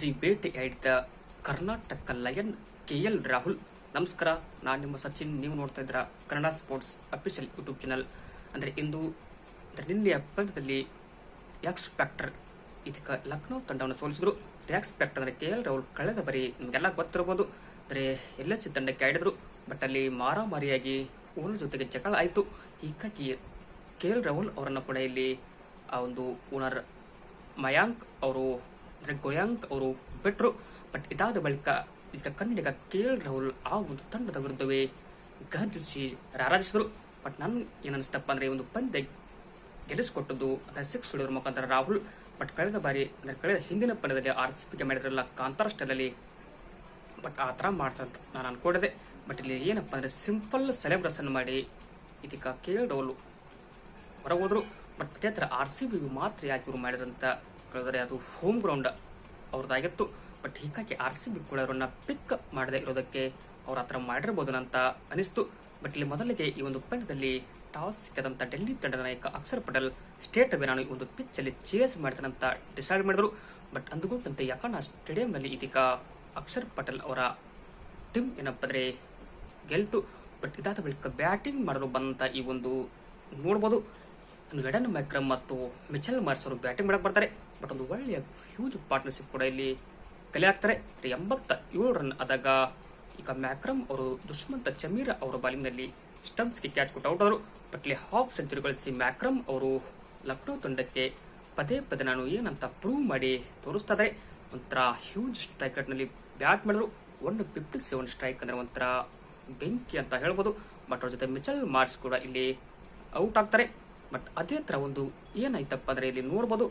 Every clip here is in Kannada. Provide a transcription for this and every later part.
ಸಿರಾಜಿ ಆಡಿದ ಕರ್ನಾಟಕ ಲಯನ್ ಕೆಎಲ್ ರಾಹುಲ್. ನಮಸ್ಕಾರ, ನಾನು ನಿಮ್ಮ ಸಚಿನ್. ನೀವು ನೋಡ್ತಾ ಇದ್ದೀರಾ Kannada sports official YouTube channel. ಅಂದರೆ ಇಂದು ಅಂದರೆ ನಿನ್ನೆಯ ಪಂದ್ಯದಲ್ಲಿ ಎಕ್ಸ್ ಫ್ಯಾಕ್ಟರ್ ಇದಕ್ಕೆ ಲಕ್ನೋ ತಂಡವನ್ನು ಸೋಲಿಸಿದ್ರು. ಎಕ್ಸ್ ಫ್ಯಾಕ್ಟರ್ ಅಂದರೆ ಕೆ ಎಲ್ ರಾಹುಲ್ ಕಳೆದ ಬರಿ ನಿಮಗೆಲ್ಲ ಗೊತ್ತಿರಬಹುದು. ಅಂದ್ರೆ ಎಲ್ಲ ತಂಡಕ್ಕೆ ಆಡಿದ್ರು. ಬಟ್ ಅಲ್ಲಿ ಮಾರಾಮಾರಿಯಾಗಿ ಓನರ್ ಜೊತೆಗೆ ಜಗಳ ಆಯಿತು. ಹೀಗಾಗಿ ಕೆ ಎಲ್ ರಾಹುಲ್ ಅವರನ್ನು ಕೂಡ ಇಲ್ಲಿ ಆ ಒಂದು ಓನರ್ ಮಯಾಂಕ್ ಅವರು ಅಂದ್ರೆ ಗೊಯಾಂಕ್ ಅವರು ಬಿಟ್ರು. ಬಟ್ ಇದಾದ ಬಳಿಕ ಈಗ ಕನ್ನಡಿಗ ಕೆ ಎಲ್ ರಾಹುಲ್ ಆ ಒಂದು ತಂಡದ ವಿರುದ್ಧವೇ ಗರ್ಜಿಸಿ ರಾರಾಜಿಸಿದ್ರು. ಬಟ್ ನಾನು ಏನನ್ನಿಸ್ತಪ್ಪ ಅಂದ್ರೆ ಒಂದು ಪಂದ್ಯ ಗೆಲ್ಲಿಸಿಕೊಟ್ಟದ್ದು ಅಂದ್ರೆ ಸಿಕ್ಸ್ ಹೊಡೆದ್ರ ಮುಖಾಂತರ ರಾಹುಲ್. ಬಟ್ ಕಳೆದ ಬಾರಿ ಅಂದ್ರೆ ಕಳೆದ ಹಿಂದಿನ ಪಂದ್ಯದಲ್ಲಿ ಆರ್ ಸಿ ಪಿಗೆ ಮಾಡಿದ್ರಲ್ಲ ಕಾಂತಾರ ಸ್ಟೈಲಲ್ಲಿ ಬಟ್ ಆ ಥರ ಮಾಡ್ತಂತ ನಾನು ಅನ್ಕೊಂಡಿದೆ ಬಟ್ ಇಲ್ಲಿ ಏನಪ್ಪ ಅಂದ್ರೆ ಸಿಂಪಲ್ ಸೆಲೆಬ್ರೇಷನ್ ಮಾಡಿ ಇದಕ್ಕೆ ಕೆ ಎಲ್ ರಾಹುಲ್ ಹೊರಗೋದ್ರು ಬಟ್ ಅದೇ ಥರ ಆರ್ ಸಿ ಬಿ ಮಾತ್ರ ಯಾಕೆ ಇವರು ಮಾಡಿದಂತ ಹೇಳಿದ್ರೆ ಅದು ಹೋಮ್ ಗ್ರೌಂಡ್ ಅವ್ರದ್ದಾಗಿತ್ತು. ಬಟ್ ಹೀಗಾಗಿ ಆರ್ ಸಿ ಬಿ ಕೂಡ ಅವರನ್ನ ಪಿಕ್ ಮಾಡದೆ ಇರೋದಕ್ಕೆ ಅವ್ರ ಹತ್ರ ಮಾಡಿರ್ಬೋದು ಅಂತ ಅನಿಸ್ತು. ಬಟ್ ಇಲ್ಲಿ ಮೊದಲಿಗೆ ಈ ಒಂದು ಪಂದ್ಯದಲ್ಲಿ ಟಾಸ್ ಸಿಕ್ಕದಂತ ಡೆಲ್ಲಿ ತಂಡದ ನಾಯಕ ಅಕ್ಷರ್ ಪಟೇಲ್ ಸ್ಟೇಟ್ ನಾನು ಈ ಒಂದು ಪಿಚ್ ಅಲ್ಲಿ ಚೇಸ್ ಮಾಡ್ತಾನಂತ ಡಿಸೈಡ್ ಮಾಡಿದ್ರು. ಬಟ್ ಅಂದುಕೊಂಡಂತೆ ಯಾಕಂದ್ರೆ ಸ್ಟೇಡಿಯಂನಲ್ಲಿ ಇದೀಗ ಅಕ್ಷರ್ ಪಟೇಲ್ ಅವರ ಟೀಮ್ ಏನಪ್ಪ ಅಂದ್ರೆ ಗೆಲ್ತು. ಬಟ್ ಇದಾದ ಬಳಿಕ ಬ್ಯಾಟಿಂಗ್ ಮಾಡಲು ಬಂದಂತ ಈ ಒಂದು ನೋಡ್ಬೋದು. ಎಡನ್ ಮ್ಯಾಕ್ರಮ್ ಮತ್ತು ಮಿಚಲ್ ಮಾರ್ಸ್ ಅವರು ಬ್ಯಾಟಿಂಗ್ ಮಾಡಕ್ ಬರ್ತಾರೆ. ಬಟ್ ಒಂದು ಒಳ್ಳೆಯ ಹ್ಯೂಜ್ ಪಾರ್ಟ್ನರ್ಶಿಪ್ ಕೂಡ ಇಲ್ಲಿ ಕಲೆ ಆಗ್ತಾರೆ. ಎಂಬತ್ತ ಏಳು ರನ್ ಆದಾಗ ಈಗ ಮ್ಯಾಕ್ರಮ್ ಅವರು, ದುಷ್ಮಂತ ಚಮೀರ ಅವರ ಬಾಲಿಂಗ್ನಲ್ಲಿ ಸ್ಟಂಪ್ಸ್ಗೆ ಕ್ಯಾಚ್ ಕೊಟ್ಟು ಔಟ್ ಆದರು. ಬಟ್ ಇಲ್ಲಿ ಹಾಫ್ ಸೆಂಚುರಿ ಗಳಿಸಿ ಮ್ಯಾಕ್ರಮ್ ಅವರು ಲಕ್ನೋ ತಂಡಕ್ಕೆ ಪದೇ ಪದೇ ನಾನು ಏನಂತ ಪ್ರೂವ್ ಮಾಡಿ ತೋರಿಸ್ತಾ ಇದ್ದಾರೆ. ಒಂಥರ ಹ್ಯೂಜ್ ಸ್ಟ್ರೈಕ್ ರೇಟ್ನಲ್ಲಿ ಬ್ಯಾಟ್ ಮಾಡಿದ್ರು. ಒನ್ ಫಿಫ್ಟಿ ಸೆವೆನ್ ಸ್ಟ್ರೈಕ್ ಅಂದ್ರೆ ಒಂಥರ ಬೆಂಕಿ ಅಂತ ಹೇಳ್ಬೋದು. ಬಟ್ ಅವ್ರ ಜೊತೆ ಮಿಚಲ್ ಮಾರ್ಸ್ ಕೂಡ ಇಲ್ಲಿ ಔಟ್ ಆಗ್ತಾರೆ. ಬಟ್ ಅದೇ ತರ ಒಂದು ಏನಾಯ್ತಪ್ಪ ಅಂದ್ರೆ ಇಲ್ಲಿ ನೋಡ್ಬೋದು.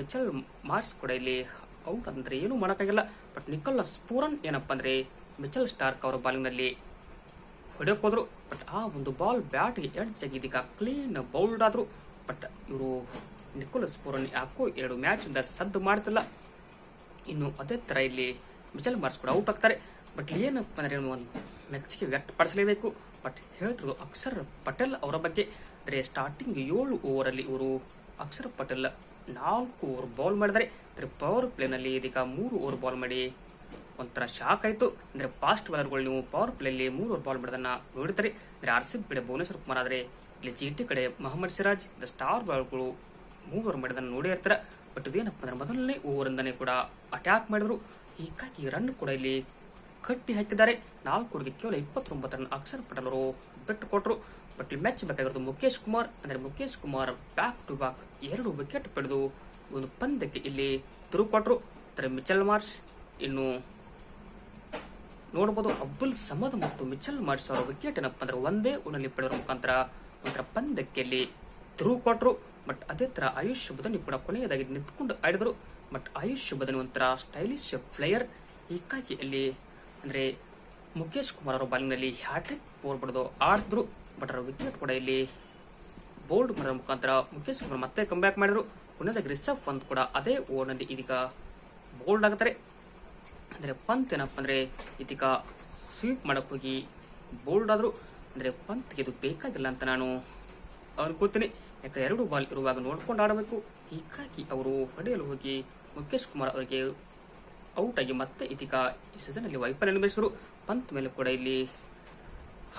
ಮಿಚಲ್ ಮಾರ್ಸ್ ಕೂಡ ಇಲ್ಲಿ ಔಟ್ ಅಂದ್ರೆ ಏನು ಮಾಡೋಕ್ಕಾಗಿಲ್ಲ. ಬಟ್ ನಿಕೋಲಸ್ ಪೂರನ್ ಏನಪ್ಪ ಅಂದ್ರೆ ಮಿಚಲ್ ಸ್ಟಾರ್ಕ್ ಅವರ ಬಾಲಿಂಗ್ನಲ್ಲಿ ಹೊಡೆಯಕ್ ಹೋದ್ರು. ಬಟ್ ಆ ಒಂದು ಬಾಲ್ ಬ್ಯಾಟ್ಗೆ ಎಡ್ಜ್ ಆಗಿದ್ದೀಗ ಕ್ಲೀನ್ ಬೌಲ್ಡ್ ಆದ್ರು. ಬಟ್ ಇವರು ನಿಕೋಲಸ್ ಪೂರನ್ ಯಾಕೋ ಎರಡು ಮ್ಯಾಚ್ ಇಂದ ಸದ್ದು ಮಾಡ್ತಿಲ್ಲ. ಇನ್ನು ಅದೇ ತರ ಇಲ್ಲಿ ಮಿಚಲ್ ಮಾರ್ಸ್ ಕೂಡ ಔಟ್ ಆಗ್ತಾರೆ. ಬಟ್ ಏನಪ್ಪ ಅಂದ್ರೆ ಒಂದು ಮೆಚ್ಚುಗೆ ವ್ಯಕ್ತಪಡಿಸಲೇಬೇಕು. ಬಟ್ ಹೇಳ್ತಿರೋದು ಅಕ್ಷರ್ ಪಟೇಲ್ ಅವರ ಬಗ್ಗೆ. ಅಂದ್ರೆ ಸ್ಟಾರ್ಟಿಂಗ್ ಏಳು ಓವರ್ ಅಲ್ಲಿ ಇವರು ಅಕ್ಷರ್ ಪಟೇಲ್ ನಾಲ್ಕು ಓವರ್ ಬೌಲ್ ಮಾಡಿದರೆ ಅಂದರೆ ಪವರ್ ಪ್ಲೇನಲ್ಲಿ ಇದೀಗ ಮೂರು ಓವರ್ ಬಾಲ್ ಮಾಡಿ. ಒಂಥರ ಶಾಕ್ ಆಯಿತು. ಅಂದರೆ ಫಾಸ್ಟ್ ಬಾಲರ್ಗಳು ನೀವು ಪವರ್ ಪ್ಲೇಲಿ ಮೂರು ಓವರ್ ಬಾಲ್ ಮಾಡೋದನ್ನು ನೋಡಿದರೆ ಅಂದರೆ ಆರ್ ಸಿ ಬಿ ಕಡೆ ಭುವನೇಶ್ವರ್ ಕುಮಾರ್ ಆದರೆ ಇಲ್ಲಿ ಜಿ ಟಿ ಕಡೆ ಮೊಹಮ್ಮದ್ ಸಿರಾಜ್ ದ ಸ್ಟಾರ್ ಬಾಲ್ಗಳು ಮೂರು ಓವರ್ ಮಾಡಿದನ್ನ ನೋಡೇ ಇರ್ತಾರೆ. ಬಟ್ ಇದೇನಪ್ಪ ಅಂದರೆ ಮೊದಲನೇ ಓವರಿಂದನೇ ಕೂಡ ಅಟ್ಯಾಕ್ ಮಾಡಿದ್ರು. ಹೀಗಾಗಿ ರನ್ ಕೂಡ ಇಲ್ಲಿ ಕಟ್ಟಿ ಹಾಕಿದ್ದಾರೆ. ನಾಲ್ಕು ಓವರ್ಗೆ ಕೇವಲ ಇಪ್ಪತ್ತೊಂಬತ್ತು ರನ್ ಅಕ್ಷರ್ ಪಟೇಲ್ ಅವರು ಕೊಟ್ಟರು ಬಟ್ ಇಲ್ಲಿ ಮ್ಯಾಚ್ ಬೇಕಾಗಿರೋದು ಮುಖೇಶ್ ಕುಮಾರ್. ಅಂದ್ರೆ Mukesh Kumar back to back ಎರಡು ವಿಕೆಟ್ ಪಡೆದು ಒಂದು ಪಂದ್ಯಕ್ಕೆ ಇಲ್ಲಿ ತಿರುವು ಕೊಟ್ಟರು ಅಂದರೆ ಮಿಚಲ್ ಮಾರ್ಸ್ ಇನ್ನು ನೋಡಬಹುದು ಅಬ್ದುಲ್ ಸಮದ್ ಮತ್ತು ಮಿಚಲ್ ಮಾರ್ಸ್ ಅವರ ವಿಕೆಟ್ ಏನಪ್ಪ ಅಂದ್ರೆ ಒಂದೇ ಓನಲ್ಲಿ ಪಡೆದ್ರ ಮುಖಾಂತರ ಒಂಥರ ಪಂದ್ಯಕ್ಕೆ ಇಲ್ಲಿ ತಿರುವು ಕೊಟ್ಟರು ಬಟ್ ಅದೇ ತರ ಆಯುಷ್ ಬದನಿ ಕೂಡ ಕೊನೆಯದಾಗಿ ನಿಂತ್ಕೊಂಡು ಆಡಿದ್ರು. ಬಟ್ ಆಯುಷ್ ಬದನಿ ಒಂಥರ ಸ್ಟೈಲಿಶ್ ಪ್ಲೇಯರ್ ಹೀಗಾಗಿ ಅಲ್ಲಿ ಅಂದ್ರೆ ಮುಖೇಶ್ ಕುಮಾರ್ ಅವರು ಬಾಲಿಂಗ್ನಲ್ಲಿ ಹ್ಯಾಟ್ರಿಕ್ ಓವರ್ ಪಡೆದು ಆಡಿದ್ರು ಬಟ್ ಅವರ ವಿಕೆಟ್ ಕೂಡ ಇಲ್ಲಿ ಬೋಲ್ಡ್ ಮಾಡೋದ್ರ ಮುಖಾಂತರ ಮುಖೇಶ್ ಕುಮಾರ್ ಮತ್ತೆ ಕಂಬ್ಯಾಕ್ ಮಾಡಿದ್ರು. ಕೊನೆಯದಾಗಿ ರಿಷಬ್ ಪಂತ್ ಕೂಡ ಅದೇ ಓವರ್ನಲ್ಲಿ ಇದೀಗ ಬೋಲ್ಡ್ ಆಗುತ್ತಾರೆ. ಅಂದ್ರೆ ಪಂತ್ ಏನಪ್ಪ ಅಂದ್ರೆ ಇದೀಗ ಸ್ವೀಪ್ ಮಾಡಕ್ ಹೋಗಿ ಬೋಲ್ಡ್ ಆದ್ರು. ಅಂದ್ರೆ ಪಂತ್ಗೆ ಇದು ಬೇಕಾಗಿಲ್ಲ ಅಂತ ನಾನು ಅನ್ಕೋತೀನಿ. ಯಾಕಂದ್ರೆ ಎರಡು ಬಾಲ್ ಇರುವಾಗ ನೋಡ್ಕೊಂಡು ಆಡಬೇಕು. ಹೀಗಾಗಿ ಅವರು ಹೊಡೆಯಲು ಹೋಗಿ ಮುಖೇಶ್ ಕುಮಾರ್ ಅವರಿಗೆ ಔಟ್ ಆಗಿ ಮತ್ತೆ ಇದೀಗ ಈ ಸೀಸನ್ ಅಲ್ಲಿ ವೈಫಲ್ಯ ಅನುಭವಿಸಿದ್ರು ಪಂತ್ ಮೇಲೆ ಕೂಡ ಇಲ್ಲಿ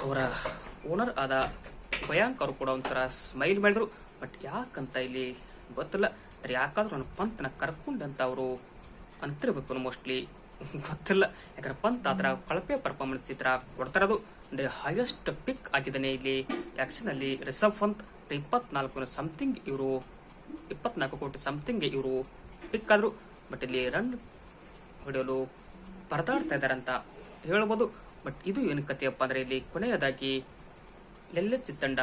ಅವರ ಓನರ್ ಆದ ಭಯಾಂಕ್ ಅವರು ಕೂಡ ಒಂಥರ ಸ್ಮೈಲ್ ಮಾಡಿದ್ರು. ಬಟ್ ಯಾಕಂತ ಇಲ್ಲಿ ಗೊತ್ತಿಲ್ಲ. ಯಾಕಾದ್ರೂ ನನ್ನ ಪಂತ್ನ ಕರ್ಕೊಂಡಂತ ಅವರು ಅಂತಿರ್ಬೇಕು ಮೋಸ್ಟ್ಲಿ ಗೊತ್ತಿಲ್ಲ. ಯಾಕಂದ್ರೆ ಪಂತ್ ಆತರ ಕಳಪೆ ಪರ್ಫಾರ್ಮೆನ್ಸ್ ಈ ತರ ಕೊಡ್ತಾರದು ಅಂದ್ರೆ ಹೈಯೆಸ್ಟ್ ಪಿಕ್ ಆಗಿದ್ದಾನೆ ಇಲ್ಲಿ ಆಕ್ಷನ್ ಅಲ್ಲಿ ರಿಸರ್ವ್ ಪಂತ್. ಇಪ್ಪತ್ನಾಲ್ಕು ಸಮಥಿಂಗ್ ಇವರು, ಇಪ್ಪತ್ನಾಲ್ಕು ಕೋಟಿ ಸಮಥಿಂಗ್ ಇವರು ಪಿಕ್ ಆದ್ರು. ಬಟ್ ಇಲ್ಲಿ ರನ್ ಹೊಡೆಯಲು ಪರದಾಡ್ತಾ ಇದ್ದಾರೆ ಅಂತ ಹೇಳ್ಬೋದು. ಬಟ್ ಇದು ಏನು ಕಥೆಯಪ್ಪ ಅಂದ್ರೆ ಇಲ್ಲಿ ಕೊನೆಯದಾಗಿ ಲೆಲ್ಲೆ ತಂಡ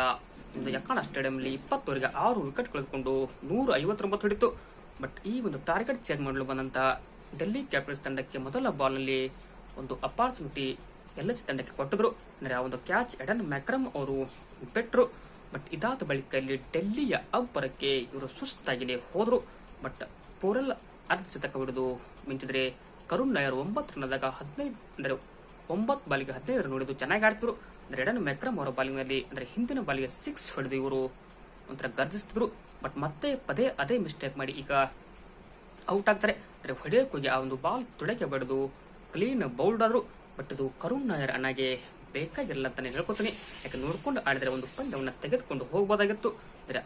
ಇಂದು ಯಕಾಣ ಸ್ಟೇಡಿಯಂನಲ್ಲಿ ಇಪ್ಪತ್ತೋರಿಗೆ ಆರು ವಿಕೆಟ್ ಕಳೆದುಕೊಂಡು ನೂರ ಐವತ್ತೊಂಬತ್ತು ಹೊಡಿತು. ಬಟ್ ಈ ಒಂದು ಟಾರ್ಗೆಟ್ ಚೇಂಜ್ ಮಾಡಲು ಬಂದಂತ ಡೆಲ್ಲಿ ಕ್ಯಾಪಿಟಲ್ಸ್ ತಂಡಕ್ಕೆ ಮೊದಲ ಬಾಲ್ನಲ್ಲಿ ಒಂದು ಅಪಾರ್ಚುನಿಟಿ ಎಲ್ಲ ತಂಡಕ್ಕೆ ಕೊಟ್ಟಿದ್ರು. ಅಂದ್ರೆ ಆ ಒಂದು ಕ್ಯಾಚ್ ಎಡನ್ ಮ್ಯಾಕ್ರಮ್ ಅವರು ಬಿಟ್ಟರು ಬಟ್ ಇದಾದ ಬಳಿಕ ಇಲ್ಲಿ ಡೆಲ್ಲಿಯ ಅಬ್ಬರಕ್ಕೆ ಇವರು ಸುಸ್ತಾಗಿ ಹೋದರು. ಬಟ್ ಪೂರಲ್ ಅರ್ಧ ಶತಕ ಹಿಡಿದು ಮಿಂಚಿದ್ರೆ ಕರುಣ್ ನಾಯರ್ ಒಂಬತ್ತು ರನ್ನದಾಗ ಹದಿನೈದು, ಅಂದ್ರೆ ಒಂಬತ್ತು ಬಾಲಿಗೆ ಹದಿನೈದು ರನ್ ಹೊಡೆದು ಚೆನ್ನಾಗಿ ಆಡ್ತಿದ್ರು. ಅಂದ್ರೆ ಎಡನ್ ಮೆಕ್ರಮ್ ಅವರ ಬಾಲಿಂಗ್ನಲ್ಲಿ ಅಂದ್ರೆ ಹಿಂದಿನ ಬಾಲಿಗೆ ಸಿಕ್ಸ್ ಹೊಡೆದು ಇವರು ಒಂಥರ ಗರ್ಜಿಸ್ತಿದ್ರು. ಬಟ್ ಮತ್ತೆ ಪದೇ ಅದೇ ಮಿಸ್ಟೇಕ್ ಮಾಡಿ ಈಗ ಔಟ್ ಆಗ್ತಾರೆ. ಅಂದ್ರೆ ಹೊಡೆಯಕ್ಕೆ ಹೋಗಿ ಆ ಒಂದು ಬಾಲ್ ತೊಡೆಗೆ ಬಡಿದು ಕ್ಲೀನ್ ಬೌಲ್ಡ್ ಆದ್ರು. ಬಟ್ ಇದು ಕರುಣ್ ನಾಯರ್ ಅಣ್ಣಗೆ ಬೇಕಾಗಿರಲ್ಲ ಅಂತಾನೆ ಹೇಳ್ಕೊತೀನಿ. ಯಾಕೆ ನೋಡ್ಕೊಂಡು ಆಡಿದ್ರೆ ಒಂದು ಪಂದ್ಯವನ್ನು ತೆಗೆದುಕೊಂಡು ಹೋಗಬಹುದಾಗಿತ್ತು ಅಂದ್ರೆ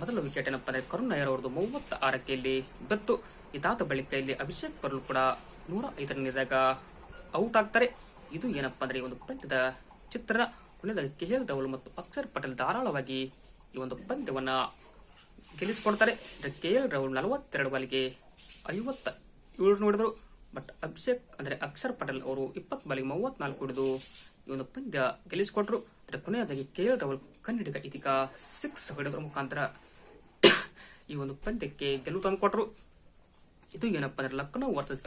ಮೊದಲ ವಿಕೆಟ್ ಏನಪ್ಪ ಅಂದ್ರೆ ಕರುಣ್ ನಾಯರ್ ಅವರದು ಮೂವತ್ತ ಆರಕ್ಕೆ ಇಲ್ಲಿ ಬೆತ್ತು. ಇದಾದ ಬಳಿಕ ಇಲ್ಲಿ ಅಭಿಷೇಕ್ ಪರ್ಲು ಕೂಡ ನೂರ ಐದರನೇದಾಗ ಔಟ್ ಆಗ್ತಾರೆ. ಇದು ಏನಪ್ಪಾ ಅಂದ್ರೆ ಒಂದು ಪಂದ್ಯದ ಚಿತ್ರ ಕೊನೆಯದಾಗಿ ಕೆ ಎಲ್ ರಾಹುಲ್ ಮತ್ತು ಅಕ್ಷರ್ ಪಟೇಲ್ ಧಾರಾಳವಾಗಿ ಈ ಒಂದು ಪಂದ್ಯವನ್ನ ಗೆಲ್ಲಿಸಿಕೊಡ್ತಾರೆ ಕೆ ಎಲ್ ರಾಹುಲ್ ನಲವತ್ತೆರಡು ಬಾಲಿಗೆ ಐವತ್ತ ಏಳು ನೋಡಿದ್ರು. ಬಟ್ ಅಭಿಷೇಕ್ ಅಂದ್ರೆ ಅಕ್ಷರ್ ಪಟೇಲ್ ಅವರು ಇಪ್ಪತ್ತು ಬಾಲಿಗೆ ಮೂವತ್ನಾಲ್ಕು ಹಿಡಿದು ಈ ಒಂದು ಪಂದ್ಯ ಗೆಲ್ಲಿಸಿಕೊಟ್ರು. ಅಂದ್ರೆ ಕೊನೆಯದಾಗಿ ಕೆ ಎಲ್ ರಾಹುಲ್ ಕನ್ನಡಿಗ ಇದೀಗ ಸಿಕ್ಸ್ ಹೊಡೆದ್ರ ಮುಖಾಂತರ ಈ ಒಂದು ಪಂದ್ಯಕ್ಕೆ ಗೆಲುವು ತಂದುಕೊಟ್ರು. ಇದು ಏನಪ್ಪ ಅಂದ್ರೆ ಲಕ್ನೋ ವರ್ಸಸ್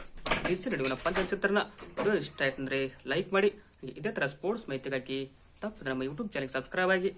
ಈ ನಡುವಿನ ಪಂದ್ಯ ಚಿತ್ರನ ವಿಡಿಯೋ ಇಷ್ಟ ಆಯ್ತಂದ್ರೆ ಲೈಕ್ ಮಾಡಿ. ಇದೇ ತರ ಸ್ಪೋರ್ಟ್ಸ್ ಮಾಹಿತಿಗಾಗಿ ತಪ್ಪಿದ್ರೆ ನಮ್ಮ ಯೂಟ್ಯೂಬ್ ಚಾನಲ್ ಸಬ್ಸ್ಕ್ರೈಬ್ ಆಗಿ.